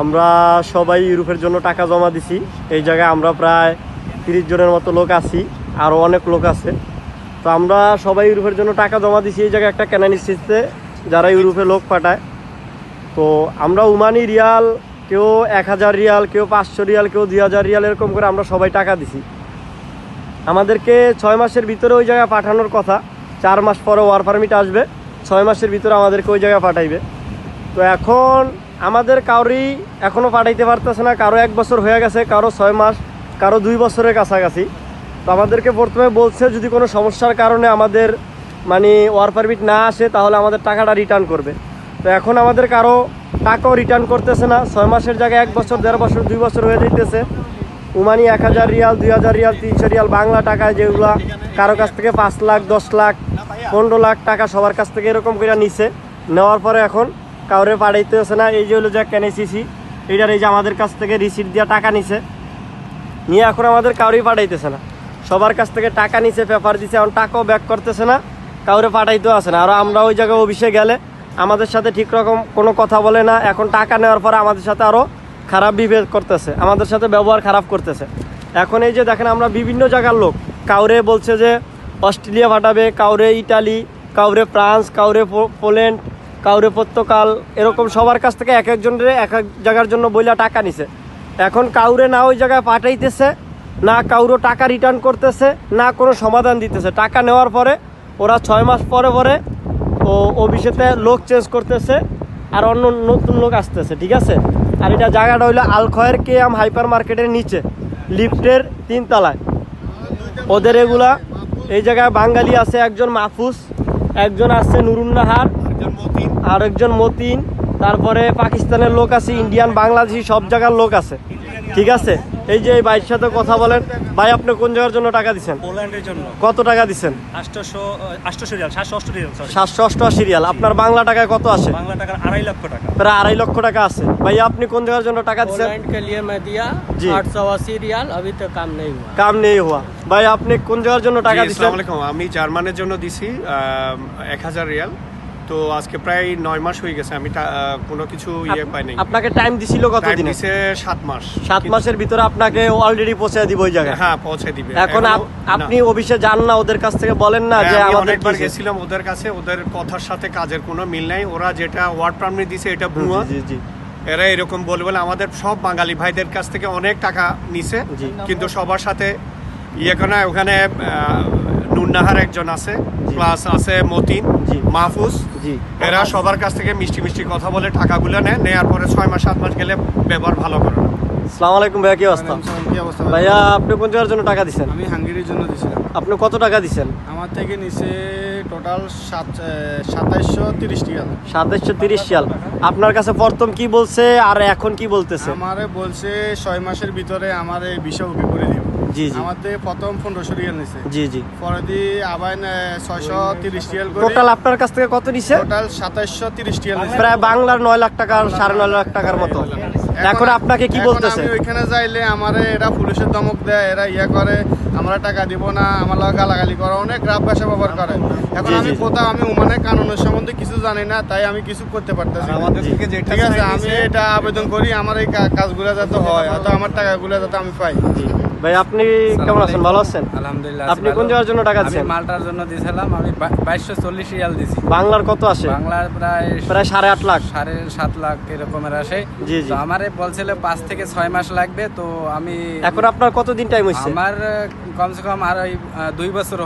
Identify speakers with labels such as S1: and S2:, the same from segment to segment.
S1: আমরা সবাই ইউরোপের জন্য টাকা জমা দিছি। এই জায়গায় আমরা প্রায় তিরিশ জনের মতো লোক আছি আরও অনেক লোক আছে। তো আমরা সবাই ইউরোপের জন্য টাকা জমা দিছি। এই জায়গায় একটা ক্যানানি সিস্টে যারা ইউরোপে লোক পাঠায়। তো আমরা উমানি রিয়াল, কেউ এক হাজার রিয়াল, কেউ পাঁচশো রিয়াল, কেউ দুই হাজার রিয়াল, এরকম করে আমরা সবাই টাকা দিছি। আমাদেরকে ছয় মাসের ভিতরে ওই জায়গায় পাঠানোর কথা। চার মাস পরে ওয়ার পারমিট আসবে, ছয় মাসের ভিতরে আমাদেরকে ওই জায়গায় পাঠাইবে। তো এখন আমাদের কারোরই এখনও পাঠাইতে পারতেছে না, কারও এক বছর হয়ে গেছে, কারও ছয় মাস, কারও দুই বছরের কাছাকাছি। তো আমাদেরকে প্রথমে বলছে, যদি কোনো সমস্যার কারণে আমাদের মানে ওয়ার পারমিট না আসে, তাহলে আমাদের টাকাটা রিটার্ন করবে। তো এখন আমাদের কারও টাকাও রিটার্ন করতেছে না, ছয় মাসের জায়গায় এক বছর, দেড় বছর, দুই বছর হয়ে যাইতেছে। উমানি এক হাজার রিয়াল, দুই হাজার রিয়াল, তিনশো রিয়াল বাংলা টাকায় যেগুলো কারও কাছ থেকে পাঁচ লাখ, দশ লাখ, পনেরো লাখ টাকা সবার কাছ থেকে এরকম করে নিছে। নেওয়ার পরে এখন কাউরে পাঠাইতে হচ্ছে না, এই যে হলো যে কেনেসিসি এইটার এই যে আমাদের কাছ থেকে রিসিট দিয়ে টাকা নিছে। নিয়ে এখন আমাদের কাউরেই পাঠাইতেছে না। সবার কাছ থেকে টাকা নিছে পেপার দিছে, এখন টাকাও ব্যাক করতেছে না, কাউরে পাঠাইতেও আসে না। আর আমরা ওই জায়গায় অফিসে গেলে আমাদের সাথে ঠিক রকম কোনো কথা বলে না, এখন টাকা নেওয়ার পরে আমাদের সাথে আরও খারাপ বিভেদ করতেছে, আমাদের সাথে ব্যবহার খারাপ করতেছে। এখন এই যে দেখেন আমরা বিভিন্ন জায়গার লোক, কাউরে বলছে যে অস্ট্রেলিয়া পাঠাবে, কাউরে ইটালি, কাউরে ফ্রান্স, কাউরে পোল্যান্ড কাউরে পর্তুগাল এরকম সবার কাছ থেকে এক একজনের এক এক জায়গার জন্য বইলা টাকা নিছে। এখন কাউরে না ওই জায়গায় পাঠাইতেছে, না কাউরো টাকা রিটার্ন করতেছে, না কোনো সমাধান দিতেছে। টাকা নেওয়ার পরে ওরা ছয় মাস পরে পরে ও অফিসেতে লোক চেঞ্জ করতেছে আর অন্য নতুন লোক আসতেছে, ঠিক আছে? আর এটা জায়গাটা হইল আলখয়ের কে আম হাইপার মার্কেটের নিচে, লিফটের তিনতলায়। ওদের এগুলা, এই জায়গায় বাঙালি আছে একজন মাহফুজ, একজন আছে নুরুন্নাহার আরেকজন মতিন। তারপরে পাকিস্তানের লোক আছে ইন্ডিয়ান বাংলাদেশি সব জায়গার লোক আছে। ঠিক আছে? এই যে এই ভাইয়ের সাথে কথা বলেন ভাই আপনি কোন জায়গার জন্য টাকা দিচ্ছেন? কত টাকা দিচ্ছেন?
S2: সাতশো
S1: অষ্টআশি রিয়াল। আপনার বাংলা টাকায় কত আছে?
S2: বাংলা টাকার আড়াই লক্ষ টাকা।
S1: প্রায় আড়াই লক্ষ টাকা আছে। ভাই আপনি কোন জায়গার জন্য টাকা দিচ্ছেন? কাম নেই হওয়া ভাই আপনি কোন জায়গার জন্য টাকা দিচ্ছেন?
S3: আমি জার্মানের জন্য দিছি এক হাজার রিয়াল। তো আজকে প্রায় নয় মাস হয়ে গেছে আমি কোনো কিছু ইয়ে পাই নাই।
S1: আপনাকে টাইম দিছিল কত দিনে
S3: দিছে সাত মাস।
S1: সাত মাসের ভিতরে আপনাকে অলরেডি পৌঁছে দিব ওই জায়গায়?
S3: হ্যাঁ পৌঁছে দিবে।
S1: এখন আপনি। অফিসে যান না ওদের কাছ থেকে বলেন না যে
S3: হ্যাঁ, আমি
S1: আমাদের
S3: অনেকবার গেছিলাম ওদের কাছে ওদের কথার সাথে কাজের কোনো মিল নাই। ওরা যেটা ওয়ার্ড পারমিট দিছে এটা ভুয়া।
S1: জি জি
S3: এরা এরকম বলে বলে আমাদের সব বাঙালি ভাইদের কাছ থেকে অনেক টাকা নিছে। কিন্তু সবার সাথে ইয়ে করে ওখানে আহ, নুন্নাহার একজন আছে প্লাস আছে মতিন মাহফুজ। এরা সবার কাছ থেকে মিষ্টি মিষ্টি কথা বলে টাকাগুলো নেয় নেয়ার পরে ছয় মাস সাত মাস গেলে ব্যবহার ভালো করে না।
S1: সালাম আলাইকুম ভাইয়া কি অবস্থা? ভাইয়া আপনি কোন জায়গার জন্য টাকা দিচ্ছেন
S4: আমি হাঙ্গেরির জন্য দিছিলাম।
S1: আপনি কত টাকা দিচ্ছেন
S4: আমার থেকে নিচে টোটাল সাত সাতাইশশো তিরিশ টাকা
S1: সাতাইশশো তিরিশ আপনার কাছে প্রথম কি বলছে আর এখন কি বলতেছে?
S4: আমারে বলছে ছয় মাসের ভিতরে আমার এই বিষয় ওকে করে দিব।
S1: জি জি।
S4: আমার প্রথম পনেরোশো রিয়াল নিছে।
S1: জি জি।
S4: পরে দিয়ে আবার ছয়শো তিরিশ রিয়াল করে।
S1: টোটাল আপনার কাছ থেকে কত নিছে?
S4: টোটাল সাতাইশশো তিরিশ রিয়াল
S1: প্রায় বাংলার নয় লাখ টাকার সাড়ে নয় লাখ টাকার মতো। এখন আপনাকে কি বলতেছে?
S4: আমি ওইখানে যাইলে আমারে এরা পুলিশের ধমক দেয় এরা ইয়ে করে আমরা টাকা দিব না আমার লগে গালাগালি করে অনেক রাব ভাষা ব্যবহার করে। এখন আমি কোথাও আমি উমানের কানুনের সম্বন্ধে কিছু জানি না তাই আমি কিছু করতে পারতেছি না।
S3: আমাদের থেকে যেটা
S4: ঠিক আছে আমি এটা আবেদন করি আমার এই কাজগুলো যাতে হয় হয়তো আমার টাকাগুলো যাতে আমি পাই।
S1: জি। ভাই আপনি কেমন আছেন? ভালো আছেন?
S5: আলহামদুলিল্লাহ
S1: আপনি কোন জায়গার জন্য টাকা
S5: আমি
S1: দিচ্ছেন
S5: মালটার জন্য দিয়েছিলাম আমি বাইশশো চল্লিশ রিয়াল দিছি।
S1: বাংলার কত আসে?
S5: বাংলার প্রায়
S1: প্রায় সাড়ে আট লাখ।
S5: সাড়ে সাত লাখ এরকমের আসে।
S1: জি, জি।
S5: তো আমারে বলছিল পাঁচ থেকে ছয় মাস লাগবে তো আমি
S1: এখন আপনার কতদিন টাইম হচ্ছে
S5: আমার কমসে কম আর ওই দুই বছর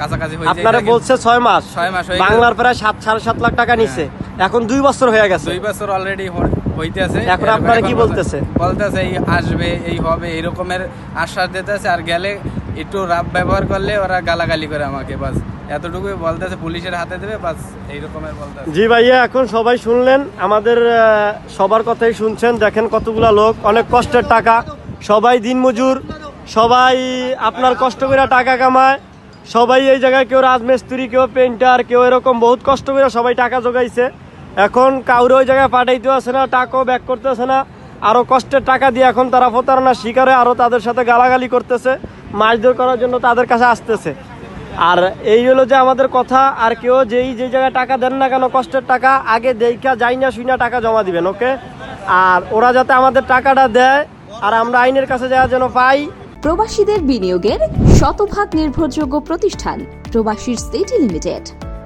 S5: কাছাকাছি হয়ে
S1: আপনারা বলছে ছয় মাস।
S5: ছয় মাস হয়ে
S1: বাংলার প্রায় সাত সাড়ে সাত লাখ টাকা নিছে। এখন দুই বছর হয়ে গেছে।
S5: দুই বছর অলরেডি হইতে আছে
S1: এখন আপনারা কি বলতেছে?
S5: বলতেছে এই আসবে এই হবে। এরকমের আশ্বাস দিতেছে। আর গেলে একটু রাব ব্যবহার করলে ওরা গালাগালি করে আমাকে বাস। এতটুকুই বলতেছে পুলিশের হাতে দেবে বাস এইরকমের বলতেছে।
S1: জি ভাইয়া এখন সবাই শুনলেন আমাদের সবার কথাই শুনছেন। দেখেন কতগুলা লোক অনেক কষ্টের টাকা। সবাই দিনমজুর সবাই আপনার কষ্ট করে টাকা কামায়। সবাই এই জায়গায় কেউ রাজমিস্ত্রি কেউ পেন্টার কেউ এরকম বহুত কষ্ট করে সবাই টাকা জোগাইছে। এখন কাউরে ওই জায়গায় পাঠাইতেও আসে না, টাকাও ব্যাক করতেছে না। আরও কষ্টের টাকা দিয়ে এখন তারা প্রতারণার শিকারে আরও তাদের সাথে গালাগালি করতেছে, মাছ ধর করার জন্য তাদের কাছে আসতেছে। আর এই হলো যে আমাদের কথা, আর কেউ যেই যে জায়গায় টাকা দেন না কেন, কষ্টের টাকা আগে দেখা যাই না শুই না টাকা জমা দিবেন, ওকে? আর ওরা যাতে আমাদের টাকাটা দেয়, আর আমরা আইনের কাছে যাওয়া যেন পাই।
S6: প্রবাসীদের বিনিয়োগের শতভাগ নির্ভরযোগ্য প্রতিষ্ঠান প্রবাসীর সিটি লিমিটেড।